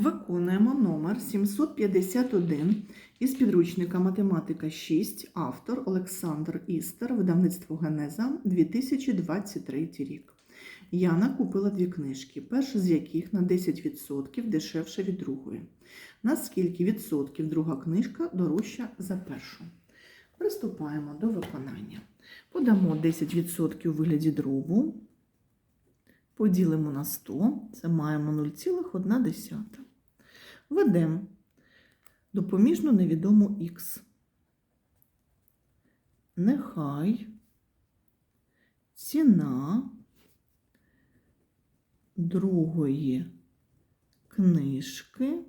Виконуємо номер 751 із підручника Математика 6, автор Олександр Істер, видавництво Генеза, 2023 рік. Яна купила дві книжки, перша з яких на 10% дешевша від другої. На скільки відсотків друга книжка дорожча за першу? Приступаємо до виконання. Подамо 10% у вигляді дробу. Поділимо на 100, це маємо 0,1. Ведемо допоміжну невідому х. Нехай ціна другої книжки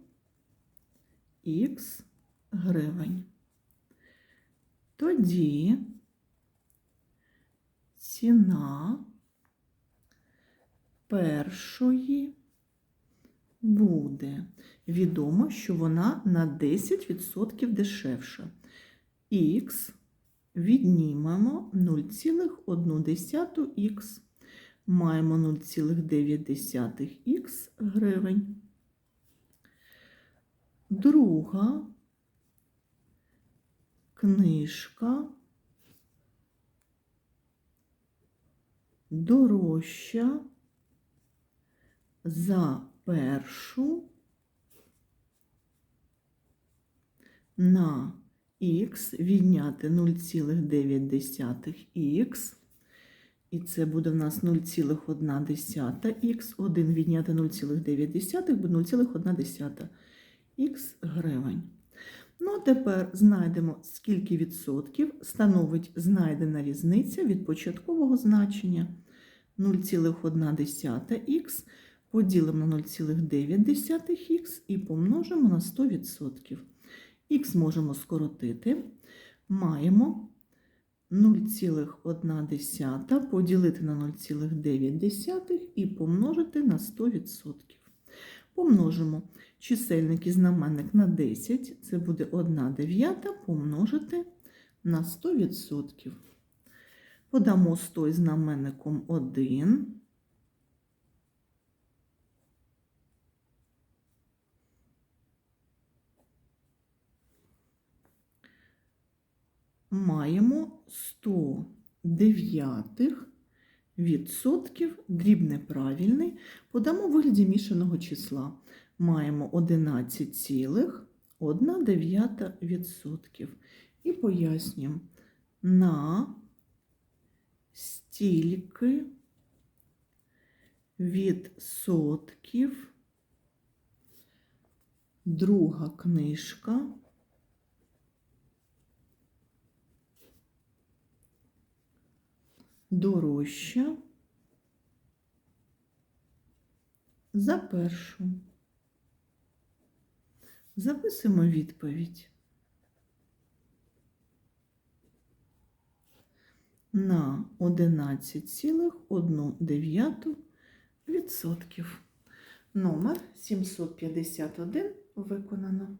х гривень. Тоді ціна першої буде. Відомо, що вона на 10% дешевша. Х віднімемо 0,1х. Маємо 0,9х гривень. Друга книжка дорожча за першу на х відняти 0,9х, і це буде в нас 0,1х, 1 відняти 0,9 буде 0,1х гривень. Ну, а тепер знайдемо, скільки відсотків становить знайдена різниця від початкового значення 0,1х поділимо на 0,9х і помножимо на 100%. Х можемо скоротити. Маємо 0,1 поділити на 0,9 і помножити на 100%. Помножимо чисельник і знаменник на 10, це буде 1 дев'ята помножити на 100%. Подамо 100 із знаменником 1. Маємо 100 дев'ятих відсотків, дріб неправильний, подамо в вигляді мішаного числа. Маємо 11,1 дев'ята відсотків. І пояснюємо, на стільки відсотків друга книжка дорожча за першу. Записуємо відповідь. На 11,1% Номер 751 виконано.